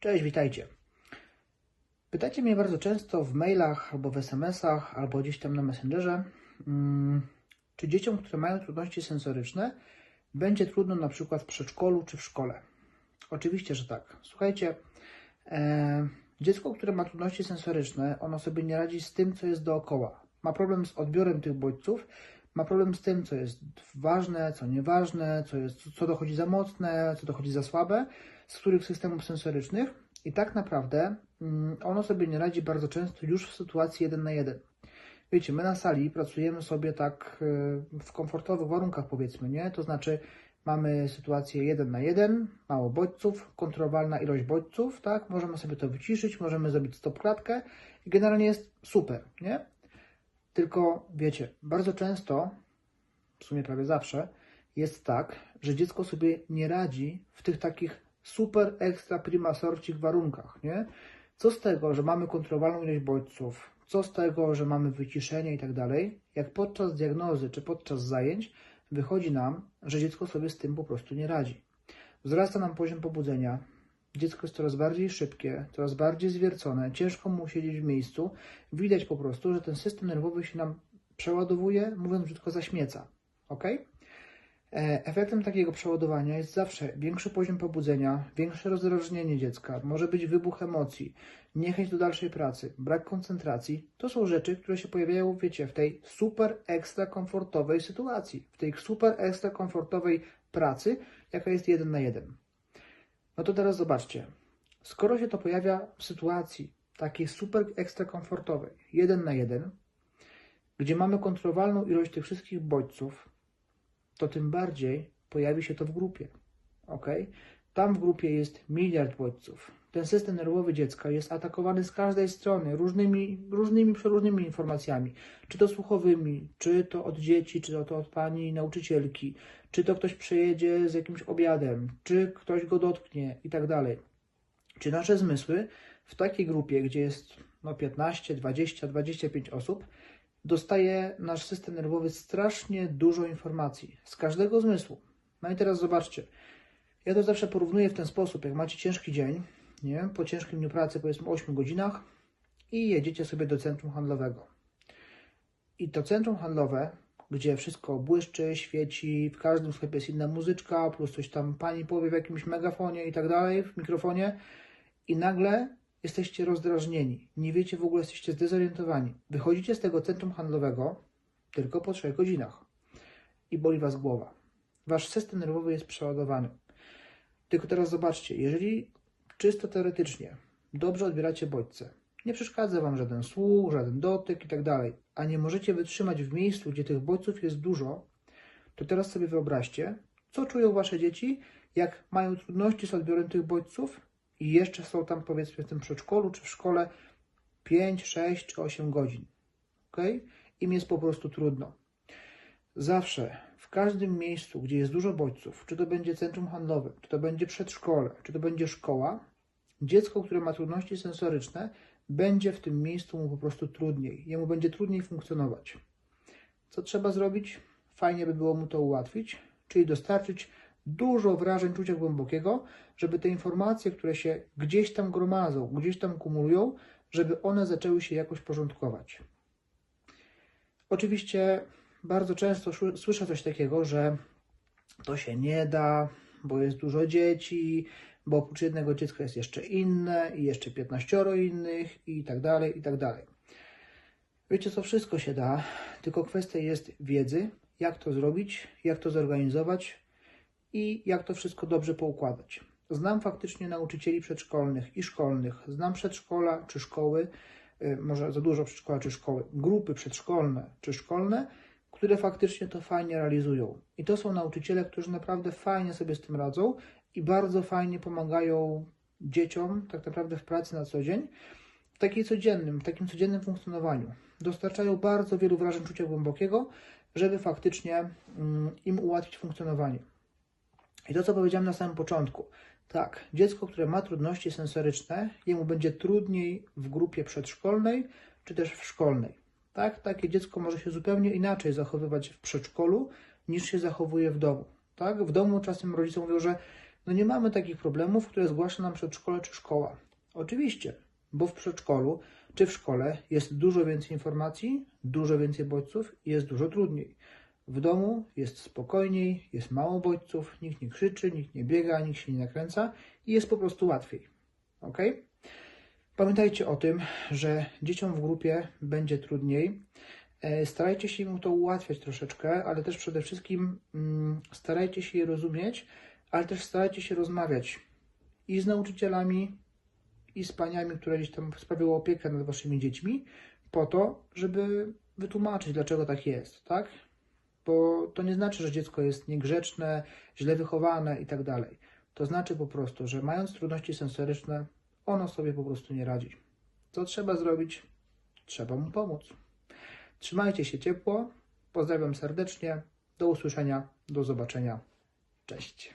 Cześć, witajcie. Pytacie mnie bardzo często w mailach, albo w SMS-ach, albo gdzieś tam na Messengerze, mm, czy dzieciom, które mają trudności sensoryczne, będzie trudno na przykład w przedszkolu czy w szkole. Oczywiście, że tak. Słuchajcie, e, dziecko, które ma trudności sensoryczne, ono sobie nie radzi z tym, co jest dookoła. Ma problem z odbiorem tych bodźców, ma problem z tym, co jest ważne, co nieważne, co, jest, co dochodzi za mocne, co dochodzi za słabe, z których systemów sensorycznych i tak naprawdę mm, ono sobie nie radzi bardzo często już w sytuacji jeden na jeden. Wiecie, my na sali pracujemy sobie tak y, w komfortowych warunkach, powiedzmy, nie? To znaczy mamy sytuację jeden na jeden, mało bodźców, kontrolowalna ilość bodźców, tak? Możemy sobie to wyciszyć, możemy zrobić stop klatkę i generalnie jest super, nie? Tylko wiecie, bardzo często, w sumie prawie zawsze, jest tak, że dziecko sobie nie radzi w tych takich super ekstra prima sorcich warunkach, nie? Co z tego, że mamy kontrolowalną ilość bodźców, co z tego, że mamy wyciszenie i tak dalej, jak podczas diagnozy czy podczas zajęć wychodzi nam, że dziecko sobie z tym po prostu nie radzi. Wzrasta nam poziom pobudzenia, dziecko jest coraz bardziej szybkie, coraz bardziej zwiercone, ciężko mu siedzieć w miejscu. Widać po prostu, że ten system nerwowy się nam przeładowuje, mówiąc brzydko, zaśmieca. ok? E, Efektem takiego przeładowania jest zawsze większy poziom pobudzenia, większe rozdrażnienie dziecka, może być wybuch emocji, niechęć do dalszej pracy, brak koncentracji. To są rzeczy, które się pojawiają, wiecie, w tej super ekstra komfortowej sytuacji, w tej super ekstra komfortowej pracy, jaka jest jeden na jeden. No to teraz zobaczcie, skoro się to pojawia w sytuacji takiej super ekstra komfortowej, jeden na jeden, gdzie mamy kontrolowalną ilość tych wszystkich bodźców, to tym bardziej pojawi się to w grupie. ok? Tam w grupie jest miliard bodźców. Ten system nerwowy dziecka jest atakowany z każdej strony różnymi, różnymi, przeróżnymi informacjami, czy to słuchowymi, czy to od dzieci, czy to od pani nauczycielki, czy to ktoś przejedzie z jakimś obiadem, czy ktoś go dotknie i tak dalej. Czy nasze zmysły w takiej grupie, gdzie jest no 15, 20, 25 osób, dostaje nasz system nerwowy strasznie dużo informacji z każdego zmysłu. No i teraz zobaczcie. Ja to zawsze porównuję w ten sposób. Jak macie ciężki dzień, nie? po ciężkim dniu pracy, powiedzmy 8 godzinach, i jedziecie sobie do centrum handlowego. I to centrum handlowe, gdzie wszystko błyszczy, świeci, w każdym sklepie jest inna muzyczka, plus coś tam pani powie w jakimś megafonie i tak dalej, w mikrofonie, i nagle jesteście rozdrażnieni, nie wiecie w ogóle, jesteście zdezorientowani. Wychodzicie z tego centrum handlowego tylko po 3 godzinach i boli was głowa. Wasz system nerwowy jest przeładowany. Tylko teraz zobaczcie, jeżeli czysto teoretycznie dobrze odbieracie bodźce, nie przeszkadza wam żaden słuch, żaden dotyk i tak a nie możecie wytrzymać w miejscu, gdzie tych bodźców jest dużo, to teraz sobie wyobraźcie, co czują wasze dzieci, jak mają trudności z odbiorem tych bodźców i jeszcze są tam powiedzmy w tym przedszkolu czy w szkole 5, 6 czy 8 godzin. ok? Im jest po prostu trudno. Zawsze, w każdym miejscu, gdzie jest dużo bodźców, czy to będzie centrum handlowe, czy to będzie przedszkole, czy to będzie szkoła, dziecko, które ma trudności sensoryczne, będzie w tym miejscu mu po prostu trudniej. Jemu będzie trudniej funkcjonować. Co trzeba zrobić? Fajnie by było mu to ułatwić, czyli dostarczyć dużo wrażeń czucia głębokiego, żeby te informacje, które się gdzieś tam gromadzą, gdzieś tam kumulują, żeby one zaczęły się jakoś porządkować. Oczywiście bardzo często słyszę coś takiego, że to się nie da, bo jest dużo dzieci, bo oprócz jednego dziecka jest jeszcze inne i jeszcze 15 innych i tak dalej, i tak dalej. Wiecie co, wszystko się da, tylko kwestia jest wiedzy, jak to zrobić, jak to zorganizować, i jak to wszystko dobrze poukładać. Znam faktycznie nauczycieli przedszkolnych i szkolnych, znam przedszkola czy szkoły, y, może za dużo przedszkola czy szkoły, grupy przedszkolne czy szkolne, które faktycznie to fajnie realizują. I to są nauczyciele, którzy naprawdę fajnie sobie z tym radzą i bardzo fajnie pomagają dzieciom, tak naprawdę w pracy na co dzień, w takiej codziennym, w takim codziennym funkcjonowaniu. Dostarczają bardzo wielu wrażeń czucia głębokiego, żeby faktycznie mm, im ułatwić funkcjonowanie. I to, co powiedziałem na samym początku. Tak, dziecko, które ma trudności sensoryczne, jemu będzie trudniej w grupie przedszkolnej czy też w szkolnej. Tak, takie dziecko może się zupełnie inaczej zachowywać w przedszkolu niż się zachowuje w domu. Tak, w domu czasem rodzice mówią, że no nie mamy takich problemów, które zgłasza nam przedszkole czy szkoła. Oczywiście, bo w przedszkolu czy w szkole jest dużo więcej informacji, dużo więcej bodźców i jest dużo trudniej. W domu jest spokojniej, jest mało bodźców, nikt nie krzyczy, nikt nie biega, nikt się nie nakręca i jest po prostu łatwiej. Ok? Pamiętajcie o tym, że dzieciom w grupie będzie trudniej. E, Starajcie się im to ułatwiać troszeczkę, ale też przede wszystkim mm, starajcie się je rozumieć, ale też starajcie się rozmawiać i z nauczycielami, i z paniami, które gdzieś tam sprawiały opiekę nad waszymi dziećmi, po to, żeby wytłumaczyć, dlaczego tak jest, tak? Bo to nie znaczy, że dziecko jest niegrzeczne, źle wychowane i tak dalej. To znaczy po prostu, że mając trudności sensoryczne, ono sobie po prostu nie radzi. Co trzeba zrobić? Trzeba mu pomóc. Trzymajcie się ciepło. Pozdrawiam serdecznie. Do usłyszenia. Do zobaczenia. Cześć.